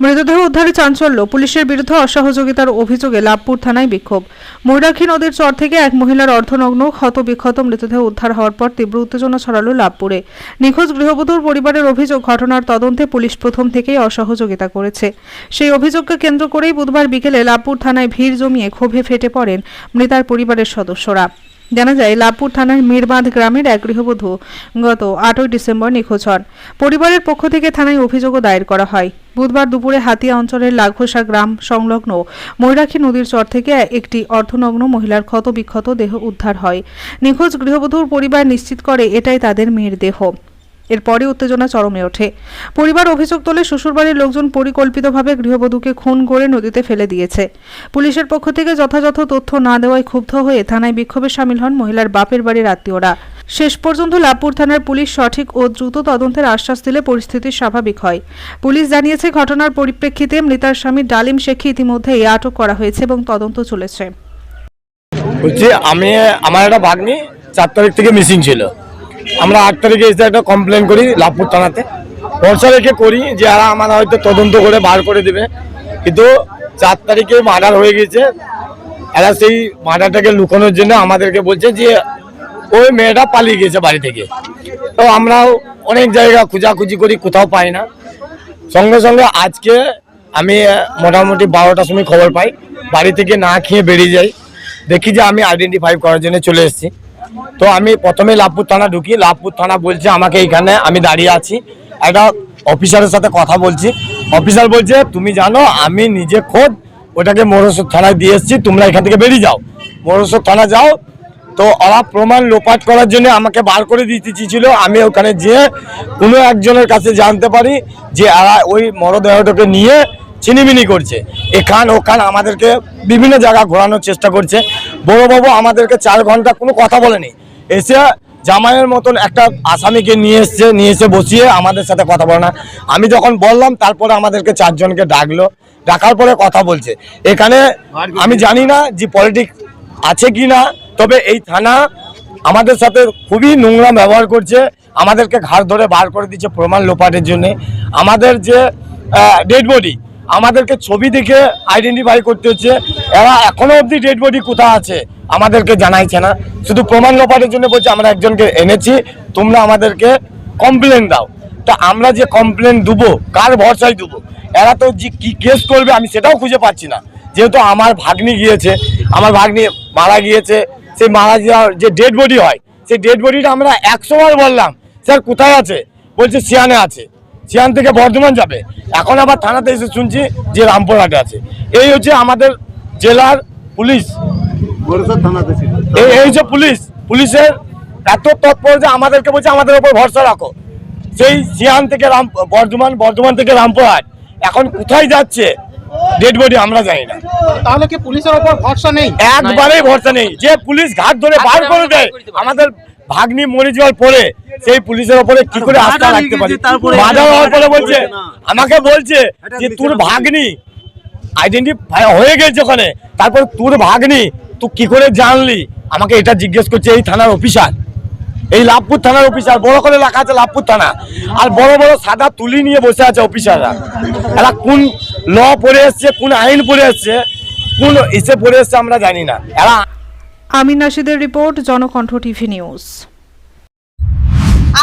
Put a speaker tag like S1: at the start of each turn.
S1: মৃতদেহ উদ্ধারে চাঞ্চল্য। পুলিশের বিরুদ্ধে অসহযোগিতার অভিযোগে লাভপুর থানায় বিক্ষোভ। ময়ূরাক্ষী নদীর চর থেকে এক মহিলার অর্ধনগ্ন ক্ষত বিক্ষত মৃতদেহ উদ্ধার হওয়ার পর তীব্র উত্তেজনা ছড়ালো লাভপুরে নিখোঁজ গৃহবধূর পরিবারের অভিযোগ, ঘটনার তদন্তে পুলিশ প্রথম থেকেই অসহযোগিতা করেছে। সেই অভিযোগকে কেন্দ্র করেই বুধবার বিকেলে লাভপুর থানায় ভিড় জমিয়ে ক্ষোভে ফেটে পড়েন মৃতার পরিবারের সদস্যরা। জানা যায় লাভপুর থানার মিরবাঁধ গ্রামের এক গৃহবধূ গত আটই ডিসেম্বর নিখোঁজ হন। পরিবারের পক্ষ থেকে থানায় অভিযোগও দায়ের করা হয়। বুধবার দুপুরে হাতিয়া অঞ্চলের লাঘোসা গ্রাম সংলগ্ন ময়ূরাক্ষী নদীর চর থেকে একটি অর্ধনগ্ন মহিলার ক্ষত বিক্ষত দেহ উদ্ধার হয়। নিখোঁজ গৃহবধূর পরিবার নিশ্চিত করে, এটাই তাদের মেয়ের দেহ। এরপরে উত্তেজনা চরমে ওঠে। পরিবার অভিযোগ তোলে শ্বশুরবাড়ির লোকজন পরিকল্পিতভাবে গৃহবধূকে খুন করে নদীতে ফেলে দিয়েছে। পুলিশের পক্ষ থেকে যথাযথ তথ্য না দেওয়ায় ক্ষুব্ধ হয়ে থানায় বিক্ষোভে সামিল হন মহিলার বাপের বাড়ির আত্মীয়রা। শেষ পর্যন্ত লাভপুর থানার পুলিশ সঠিক ও দ্রুত তদন্তের আশ্বাস দিলে পরিস্থিতি স্বাভাবিক হয়। পুলিশ জানিয়েছে, ঘটনার পরিপ্রেক্ষিতে মৃতার স্বামী ডালিম শেখকে ইতিমধ্যেই আটক করা হয়েছে এবং তদন্ত চলেছে।
S2: বলছি, আমি, আমার একটা ভাগ্নি চার তারিখ থেকে মিসিং ছিল। আমরা আট তারিখে এসে একটা কমপ্লেন করি লাভপুর থানাতে। ভরসা রেখে করি যে এরা আমার হয়তো তদন্ত করে বার করে দেবে। কিন্তু চার তারিখে মার্ডার হয়ে গেছে। এরা সেই মার্ডারটাকে লুকানোর জন্য আমাদেরকে বলছে যে, ওই মেয়েটা পালিয়ে গেছে বাড়ি থেকে। তো আমরাও অনেক জায়গা খোঁজাখুঁজি করি, কোথাও পাই না। সঙ্গে সঙ্গে আজকে আমি মোটামুটি বারোটার সময় খবর পাই। বাড়ি থেকে না খেয়ে বেরিয়ে যাই। দেখি যে আমি আইডেন্টিফাই করার জন্য চলে এসেছি। তো আমি প্রথমে লাভপুর থানা ঢুকি। লাভপুর থানা বলছে, আমাকে এইখানে আমি দাঁড়িয়ে আছি। একটা অফিসারের সাথে কথা বলছি। অফিসার বলছে, তুমি জানো, আমি নিজে খোদ ওটাকে মোরসর থানায় দিয়ে এসেছি, তোমরা এখান থেকে বেরিয়ে যাও। মোরসর থানা যাও। তো ওরা প্রমাণ লোপাট করার জন্য আমাকে বার করে দিতে চেয়েছিল। আমি ওখানে যেয়ে কোনো একজনের কাছে জানতে পারি যে ওই মরদেহটাকে নিয়ে চিনিমিনি করছে। এখান ওখান আমাদেরকে বিভিন্ন জায়গা ঘোরানোর চেষ্টা করছে। বড়োবাবু আমাদেরকে চার ঘণ্টা কোনো কথা বলেনি। এসে জামাইয়ের মতন একটা আসামিকে নিয়ে এসছে, নিয়ে এসে বসিয়ে আমাদের সাথে কথা বলে না। আমি যখন বললাম, তারপরে আমাদেরকে চারজনকে ডাকলো। ডাকার পরে কথা বলছে। এখানে আমি জানি না যে পলিটিক্স আছে কি না, তবে এই থানা আমাদের সাথে খুবই নোংরা ব্যবহার করছে। আমাদেরকে ঘাড় ধরে বার করে দিচ্ছে প্রমাণ লোপাটের জন্য। আমাদের যে ডেড বডি আমাদেরকে ছবি দেখে আইডেন্টিফাই করতে হচ্ছে। এরা এখনও অবধি ডেড বডি কোথায় আছে, আমাদেরকে জানাইছে না। শুধু প্রমাণ লোপাটের জন্য বলছে, আমরা একজনকে এনেছি, তোমরা আমাদেরকে কমপ্লেন দাও। তা আমরা যে কমপ্লেন দেবো, কার ভরসায় দেবো? এরা তো যে কী কেস করবে আমি সেটাও খুঁজে পাচ্ছি না। যেহেতু আমার ভাগ্নি গিয়েছে, আমার ভাগ্নি মারা গিয়েছে, সেই মারা যাওয়ার যে ডেড বডি হয়, সেই ডেড বডিটা আমরা একশো বার বললাম, স্যার, কোথায় আছে? বলছে, সিয়ানে আছে। সিয়ান থেকে বর্ধমান যাবে। এখন আবার থানাতে এসে শুনছি যে রামপুরহাটে আছে। এই হচ্ছে আমাদের জেলার পুলিশ। এই এই যে পুলিশ পুলিশের এত তৎপর যে আমাদেরকে বলছে আমাদের উপর ভরসা রাখো। সেই সিয়ান থেকে রাম বর্ধমান বর্ধমান থেকে রামপুরহাট। এখন কোথায় যাচ্ছে? ডেড বডি আমরা জানি না।
S3: তাহলে কি পুলিশের ওপর ভরসা নেই?
S2: একবারেই ভরসা নেই। যে পুলিশ ঘাট ধরে বার করে দেয় আমাদের ভাগ্নি মরে যাওয়ার পরে সেই পুলিশের ওপরে কি করে আস্থা রাখতে পারি? বাধা হওয়ার পরে বলছে আমাকে বলছে যে তোর ভাগ্নি আইডেন্টিফাই হয়ে গেছে ওখানে। তারপর তোর ভাগ্নি তুই কি করে জানলি? আমাকে এটা জিজ্ঞেস করছে এই থানার অফিসার। এই লাভপুর থানার অফিসার বড় করে লেখা আছে লাভপুর থানা। আর বড় বড় সাদা তুলি নিয়ে বসে আছে অফিসাররা। এরা কোন ল পড়ে এসছে কোন আইন পড়ে এসছে কোন ইসে পড়ে এসছে আমরা জানি না। এরা
S1: আমিন নাশিদের রিপোর্ট জনকণ্ঠ টিভি নিউজ।